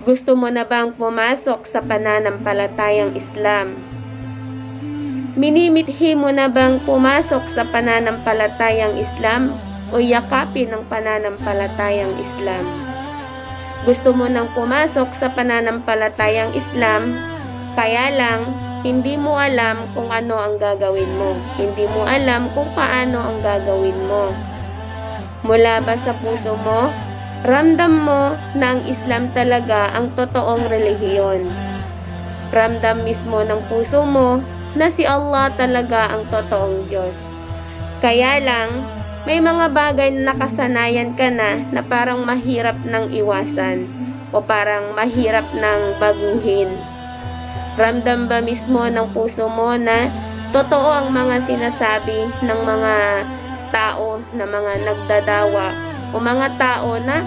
Gusto mo na bang pumasok sa pananampalatayang Islam? Minimithi mo na bang pumasok sa pananampalatayang Islam o yakapin ng pananampalatayang Islam? Gusto mo nang pumasok sa pananampalatayang Islam, kaya lang hindi mo alam kung ano ang gagawin mo. Hindi mo alam kung paano ang gagawin mo. Mula ba sa puso mo, ramdam mo na Islam talaga ang totoong relihiyon. Ramdam mismo ng puso mo na si Allah talaga ang totoong Diyos. Kaya lang, may mga bagay na nakasanayan ka na na parang mahirap ng iwasan o parang mahirap ng baguhin. Ramdam ba mismo ng puso mo na totoo ang mga sinasabi ng mga tao na mga nagdadawa o mga tao na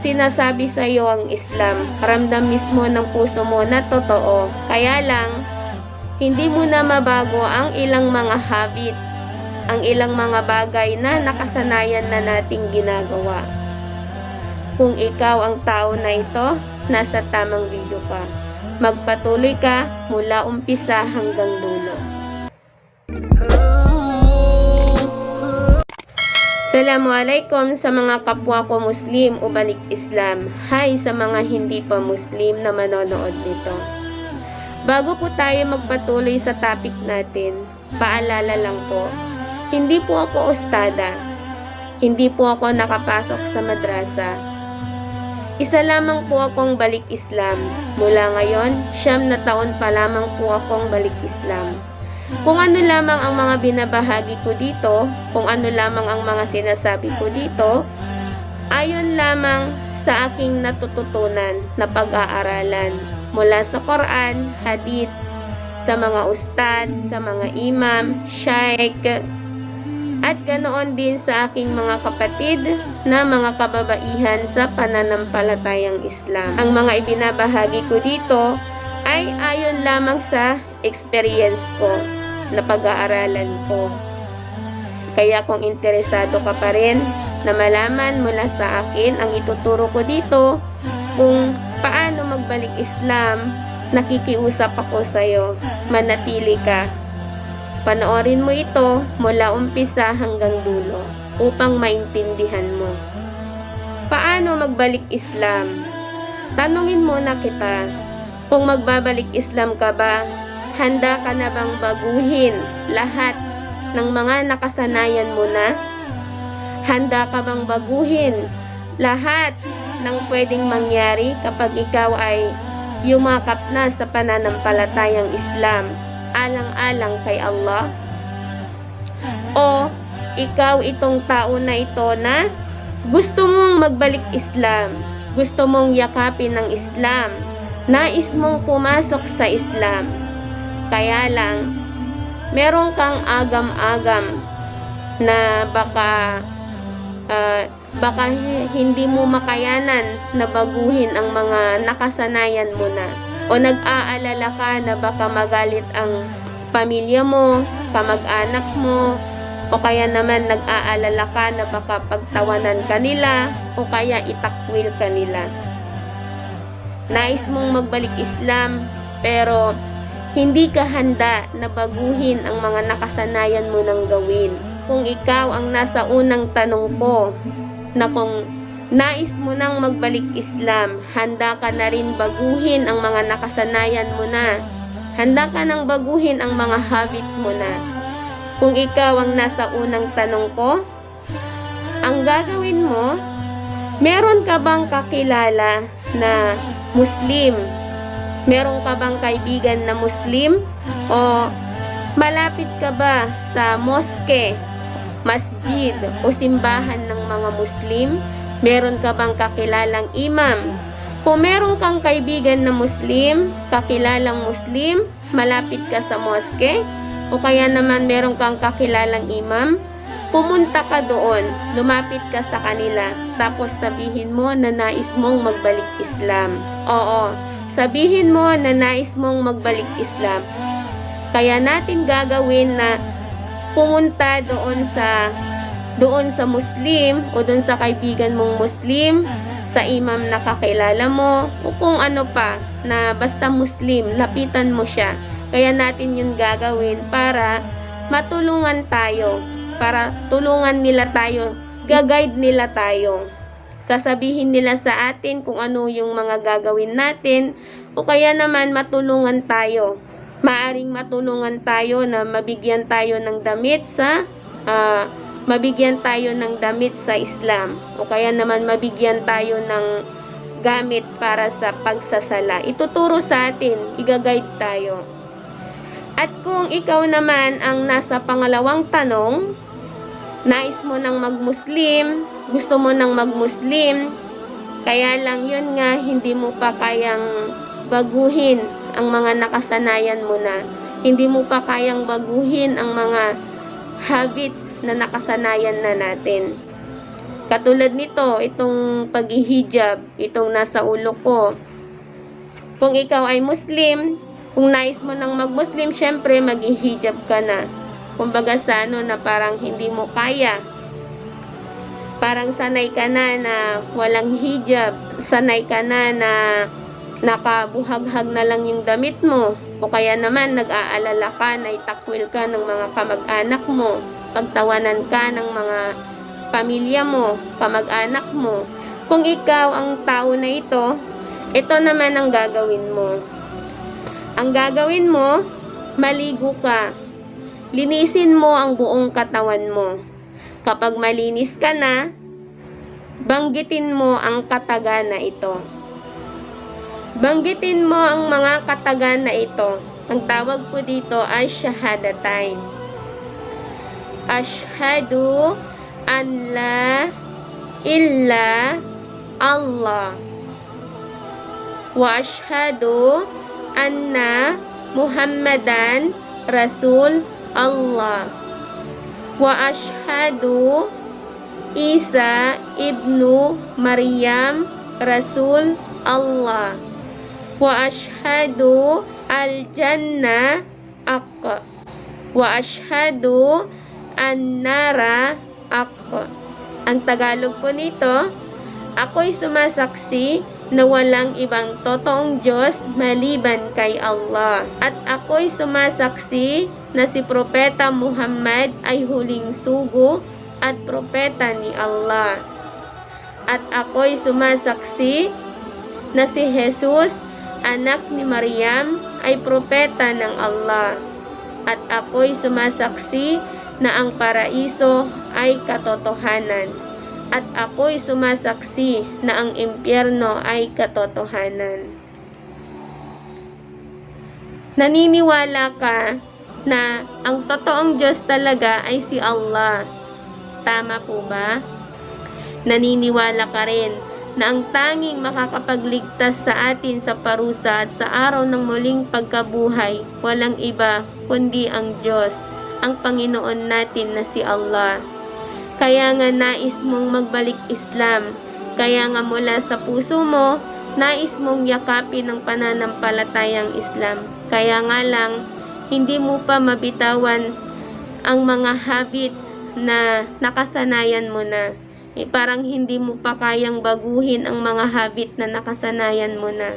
sinasabi sa iyo ang Islam. Ramdam mismo ng puso mo na totoo. Kaya lang, hindi mo na mabago ang ilang mga habit, ang ilang mga bagay na nakasanayan na nating ginagawa. Kung ikaw ang tao na ito, nasa tamang video ka. Magpatuloy ka mula umpisa hanggang dulo. Assalamualaikum sa mga kapwa ko Muslim o balik Islam. Hi sa mga hindi pa Muslim na manonood nito. Bago po tayo magpatuloy sa topic natin, paalala lang po, hindi po ako ustada. Hindi po ako nakapasok sa madrasa. Isa lamang po akong balik Islam. Mula ngayon, siyam na taon pa lamang po akong balik Islam. Kung ano lamang ang mga binabahagi ko dito, kung ano lamang ang mga sinasabi ko dito, ayon lamang sa aking natututunan na pag-aaralan mula sa Quran, Hadith, sa mga ustad, sa mga imam, shaykh, at ganoon din sa aking mga kapatid na mga kababaihan sa pananampalatayang Islam. Ang mga ibinabahagi ko dito ay ayon lamang sa experience ko na pag-aaralan ko. Kaya kung interesado ka pa rin na malaman mula sa akin ang ituturo ko dito kung paano magbalik Islam, nakikiusap ako sa iyo. Manatili ka. Panoorin mo ito mula umpisa hanggang dulo upang maintindihan mo. Paano magbalik Islam? Tanungin muna kita, kung magbabalik Islam ka ba, handa ka na bang baguhin lahat ng mga nakasanayan mo na? Handa ka bang baguhin lahat ng pwedeng mangyari kapag ikaw ay yumakap na sa pananampalatayang Islam alang-alang kay Allah? O ikaw itong tao na ito na gusto mong magbalik Islam, gusto mong yakapin ng Islam, nais mong pumasok sa Islam, kaya lang meron kang agam-agam na baka ah, baka hi- hindi mo makayanan na baguhin ang mga nakasanayan mo na o nag-aalala ka na baka magalit ang pamilya mo, kamag-anak mo, o kaya naman nag-aalala ka na baka pagtawanan ka nila, o kaya itakwil ka nila. Nais mong magbalik Islam, pero hindi ka handa na baguhin ang mga nakasanayan mo ng gawin. Kung ikaw ang nasa unang tanong ko, na kung nais mo nang magbalik Islam, handa ka na rin baguhin ang mga nakasanayan mo na. Handa ka nang baguhin ang mga habit mo na. Kung ikaw ang nasa unang tanong ko, ang gagawin mo, meron ka bang kakilala na Muslim? Meron ka bang kaibigan na Muslim? O malapit ka ba sa moske, masjid o simbahan ng mga Muslim? Meron ka bang kakilalang imam? Kung meron kang kaibigan na Muslim, kakilalang Muslim, malapit ka sa moske, o kaya naman meron kang kakilalang imam, pumunta ka doon, lumapit ka sa kanila, tapos sabihin mo na nais mong magbalik Islam. Oo, sabihin mo na nais mong magbalik Islam. Kaya natin gagawin na pumunta doon sa doon sa Muslim o doon sa kaibigan mong Muslim, sa imam na kakilala mo o kung ano pa na basta Muslim, lapitan mo siya. Kaya natin yun gagawin para matulungan tayo, para tulungan nila tayo, gaguide nila tayo. Sasabihin nila sa atin kung ano yung mga gagawin natin o kaya naman matulungan tayo. Maaring matulungan tayo na mabigyan tayo ng damit sa ah, mabigyan tayo ng damit sa Islam o kaya naman mabigyan tayo ng gamit para sa pagsasala. Ituturo sa atin, igaguide tayo. At kung ikaw naman ang nasa pangalawang tanong, nais mo nang magmuslim, gusto mo nang magmuslim, kaya lang yun nga hindi mo pa kayang baguhin ang mga nakasanayan mo na. Hindi mo pa kayang baguhin ang mga habit na nakasanayan na natin. Katulad nito, itong paghihijab, itong nasa ulo ko. Kung ikaw ay Muslim, kung nais mo nang mag-Muslim, syempre maghihijab ka na. Kumbaga sa ano na parang hindi mo kaya. Parang sanay ka na na walang hijab. Sanay ka na na nakabuhaghag na lang yung damit mo. O kaya naman nag-aalala ka na itakwil ka ng mga kamag-anak mo. Pagtawanan ka ng mga pamilya mo, kamag-anak mo. Kung ikaw ang tao na ito, ito naman ang gagawin mo. Ang gagawin mo, maligo ka. Linisin mo ang buong katawan mo. Kapag malinis ka na, banggitin mo ang kataga na ito. Banggitin mo ang mga kataga na ito. Ang tawag po dito ay shahadatain. Ashhadu an la illa Allah. Wa ashhadu anna Muhammadan Rasul Allah. Wa ashhadu Isa ibnu Maryam Rasul Allah. Wa ashhadu al-jannah ak. Wa ashhadu an-nara ak. Ang Tagalog po nito, ako'y sumasaksi na walang ibang totoong Diyos maliban kay Allah. At ako'y sumasaksi na si Propeta Muhammad ay huling sugo at propeta ni Allah. At ako'y sumasaksi na si Jesus, anak ni Maryam, ay propeta ng Allah. At ako'y sumasaksi na ang paraiso ay katotohanan. At ako'y sumasaksi na ang impyerno ay katotohanan. Naniniwala ka na ang totoong Diyos talaga ay si Allah. Tama po ba? Naniniwala ka rin na ang tanging makakapagligtas sa atin sa parusa at sa araw ng muling pagkabuhay, walang iba kundi ang Diyos, ang Panginoon natin na si Allah. Kaya nga nais mong magbalik Islam, kaya nga mula sa puso mo, nais mong yakapin ang pananampalatayang Islam. Kaya nga lang, hindi mo pa mabitawan ang mga habits na nakasanayan mo na. Eh, parang hindi mo pa kayang baguhin ang mga habit na nakasanayan mo na.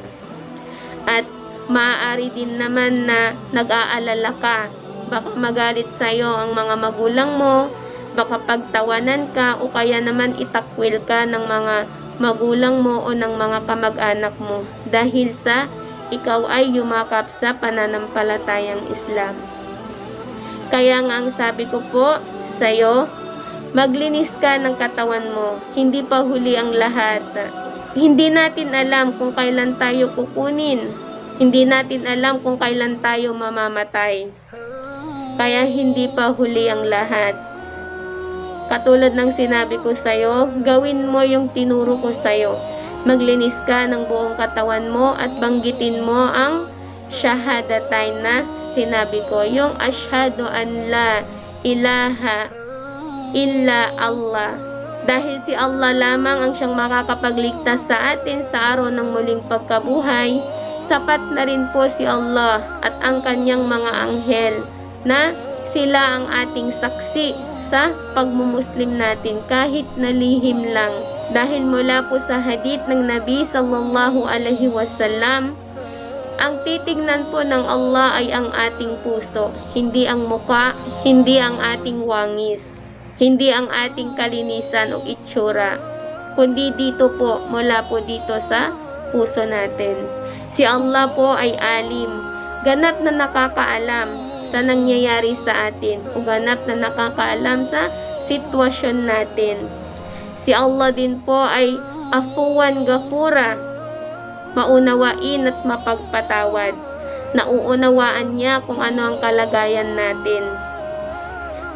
At maaari din naman na nag-aalala ka. Baka magalit sa'yo ang mga magulang mo, baka pagtawanan ka o kaya naman itakwil ka ng mga magulang mo o ng mga kamag-anak mo dahil sa ikaw ay yumakap sa pananampalatayang Islam. Kaya nga ang sabi ko po sa'yo, maglinis ka ng katawan mo. Hindi pa huli ang lahat. Hindi natin alam kung kailan tayo kukunin. Hindi natin alam kung kailan tayo mamamatay. Kaya hindi pa huli ang lahat. Katulad ng sinabi ko sa'yo, gawin mo yung tinuro ko sa'yo. Maglinis ka ng buong katawan mo at banggitin mo ang shahadatain na sinabi ko. Yung ashhadu an la ilaha illa Allah. Dahil si Allah lamang ang siyang makakapagligtas sa atin sa araw ng muling pagkabuhay, sapat na rin po si Allah at ang kanyang mga anghel na sila ang ating saksi sa pagmumuslim natin kahit na lihim lang Dahil mula po sa hadith ng Nabi sallallahu alaihi wasallam, ang titignan po ng Allah ay ang ating puso, hindi ang muka, hindi ang ating wangis, hindi ang ating kalinisan o itsura, kundi dito po, mula po dito sa puso natin. Si Allah po ay alim, ganap na nakakaalam sa nangyayari sa atin o ganap na nakakaalam sa sitwasyon natin. Si Allah din po ay afuwan gafura, maunawain at mapagpatawad. Nauunawaan niya kung ano ang kalagayan natin.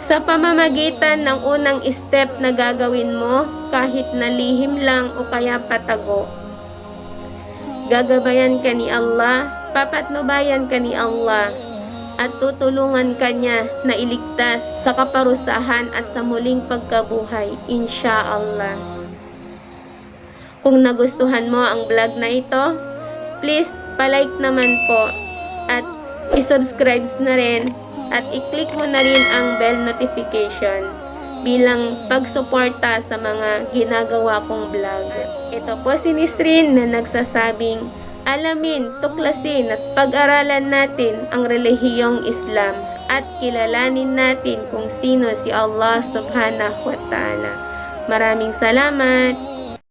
Sa pamamagitan ng unang step na gagawin mo, kahit na lihim lang o kaya patago, gagabayan ka ni Allah, papatnubayan ka ni Allah, at tutulungan ka niya na iligtas sa kaparusahan at sa muling pagkabuhay, insya Allah. Kung nagustuhan mo ang vlog na ito, please palike naman po at isubscribe na rin at i-click mo na rin ang bell notification bilang pagsuporta sa mga ginagawa kong vlog. Ito po si Nisrin na nagsasabing alamin, tuklasin at pag-aralan natin ang relihiyong Islam at kilalanin natin kung sino si Allah subhanahu wa ta'ala. Maraming salamat!